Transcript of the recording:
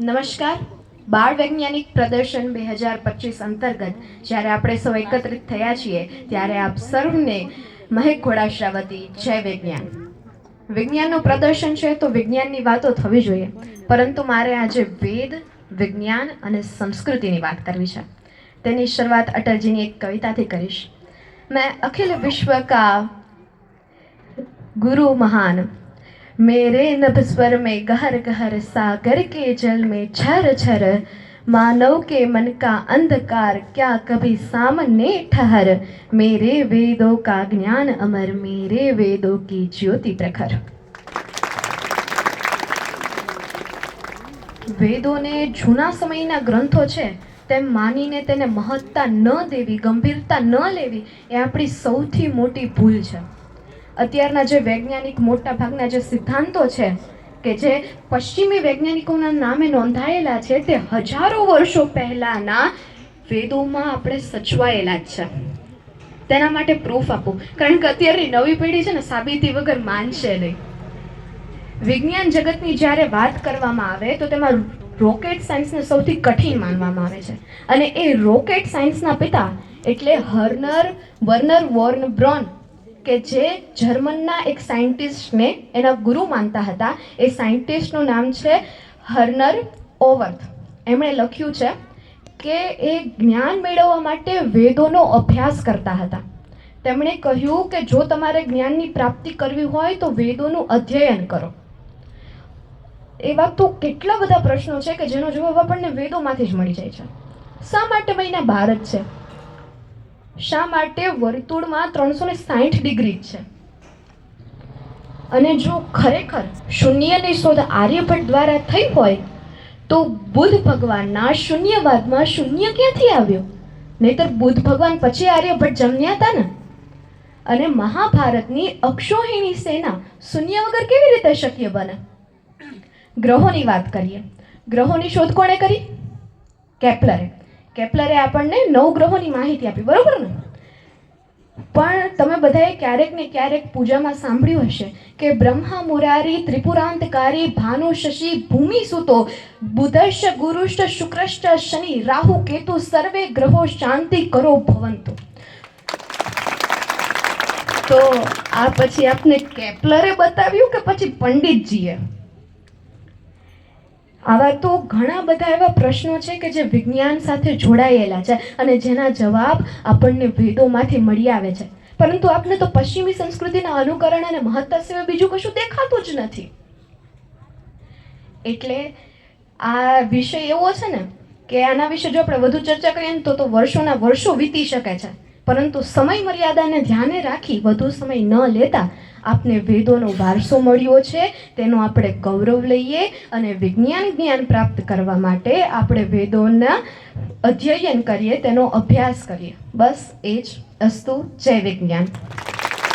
નમસ્કાર. બાળ વૈજ્ઞાનિક પ્રદર્શન બે હજાર પચીસ અંતર્ગત જ્યારે આપણે સૌ એકત્રિત થયા છીએ ત્યારે આપ સર્વને મહેક ઘોડાશ્રાવતી જય વિજ્ઞાન. વિજ્ઞાનનું પ્રદર્શન છે તો વિજ્ઞાનની વાતો થવી જોઈએ. પરંતુ મારે આજે વેદ, વિજ્ઞાન અને સંસ્કૃતિની વાત કરવી છે. તેની શરૂઆત અટલજીની એક કવિતાથી કરીશ. મેં અખિલ વિશ્વ કા ગુરુ મહાન मेरे नभ स्वर में गहर गहर सागर के जल में छर छर मानव के मन का अंधकार क्या कभी सामने ठहर मेरे वेदों का ज्ञान अमर मेरे वेदों की ज्योति प्रखर વેદોને જૂના સમયના ગ્રંથો છે તેમ માનીને તેને મહત્તા ન દેવી ગંભીરતા ન લેવી એ આપણી સૌથી મોટી ભૂલ છે અત્યારના જે વૈજ્ઞાનિક મોટા ભાગના જે સિદ્ધાંતો છે, કે જે પશ્ચિમી વૈજ્ઞાનિકોના નામે નોંધાયેલા છે, તે હજારો વર્ષો પહેલાના વેદોમાં આપણે સચવાયેલા જ છે. તેના માટે પ્રૂફ આપું. કારણ કે અત્યારની નવી પેઢી છે ને, સાબિતી વગર માનશે નહીં. વિજ્ઞાન જગતની જ્યારે વાત કરવામાં આવે, તો તેમાં રોકેટ સાયન્સને સૌથી કઠિન માનવામાં આવે છે. અને એ રોકેટ સાયન્સના પિતા એટલે હર્નર વર્નર વોર્ન બ્રોન કે જે જર્મનના એક સાયન્ટિસ્ટને એના ગુરુ માનતા હતા. એ સાયન્ટિસ્ટનું નામ છે હર્નર ઓવર્થ. એમણે લખ્યું છે કે એ જ્ઞાન મેળવવા માટે વેદોનો અભ્યાસ કરતા હતા. તેમણે કહ્યું કે જો તમારે જ્ઞાનની પ્રાપ્તિ કરવી હોય તો વેદોનું અધ્યયન કરો. એવા તો કેટલા બધા પ્રશ્નો છે કે જેનો જવાબ આપણને વેદોમાંથી જ મળી જાય છે. શા માટે મહિના ભારત છે? શા માટે વર્તુળમાં ત્રણસો ને સાઠ ડિગ્રી છે? અને જો ખરેખર શૂન્યની શોધ આર્યભટ્ટ દ્વારા થઈ હોય, તો બુદ્ધ ભગવાનના શૂન્યવાદમાં શૂન્ય ક્યાંથી આવ્યો? નહીતર બુદ્ધ ભગવાન પછી આર્યભટ્ટ જન્મ્યા હતા ને? અને મહાભારતની અક્ષોહિણી સેના શૂન્ય વગર કેવી રીતે શક્ય બને? ગ્રહોની વાત કરીએ. ગ્રહોની શોધ કોણે કરી? કેપ્લરે. કેપ્લરે આપણને નવ ગ્રહોની માહિતી આપી, બરોબર ને? પણ તમે બધાએ ક્યારેક ને ક્યારેક પૂજામાં સાંભળ્યું હશે કે બ્રહ્મા મુરારી ત્રિપુરાંતકારી ભાનુ શશી ભૂમિ સુતો, બુધશ્ચ ગુરુશ્ચ શુક્રશ્ચ શનિ રાહુ કેતુ સર્વે ગ્રહો શાંતિ કરો ભવંતુ. તો આ પછી આપને કેપ્લરે બતાવ્યું કે પછી પંડિતજીએ? આવા તો ઘણા બધા એવા પ્રશ્નો છે કે જે વિજ્ઞાન સાથે જોડાયેલા છે અને જેના જવાબ આપણને વેદોમાંથી મળી આવે છે. પરંતુ આપને તો પશ્ચિમી સંસ્કૃતિના અનુકરણ અને મહત્તા સિવાય બીજું કશું દેખાતું જ નથી. એટલે આ વિષય એવો છે ને કે આના વિશે જો આપણે વધુ ચર્ચા કરીએ ને તો તો વર્ષોના વર્ષો વીતી શકે છે. પરંતુ સમય મર્યાદાને ધ્યાને રાખી વધુ સમય ન લેતા આપને વેદોનો વારસો મળ્યો છે, તેનો આપણે ગૌરવ લઈએ અને વિજ્ઞાન જ્ઞાન પ્રાપ્ત કરવા માટે આપણે વેદોના અધ્યયન કરીએ, તેનો અભ્યાસ કરીએ. બસ એ જ અસ્તુ. જય વિજ્ઞાન.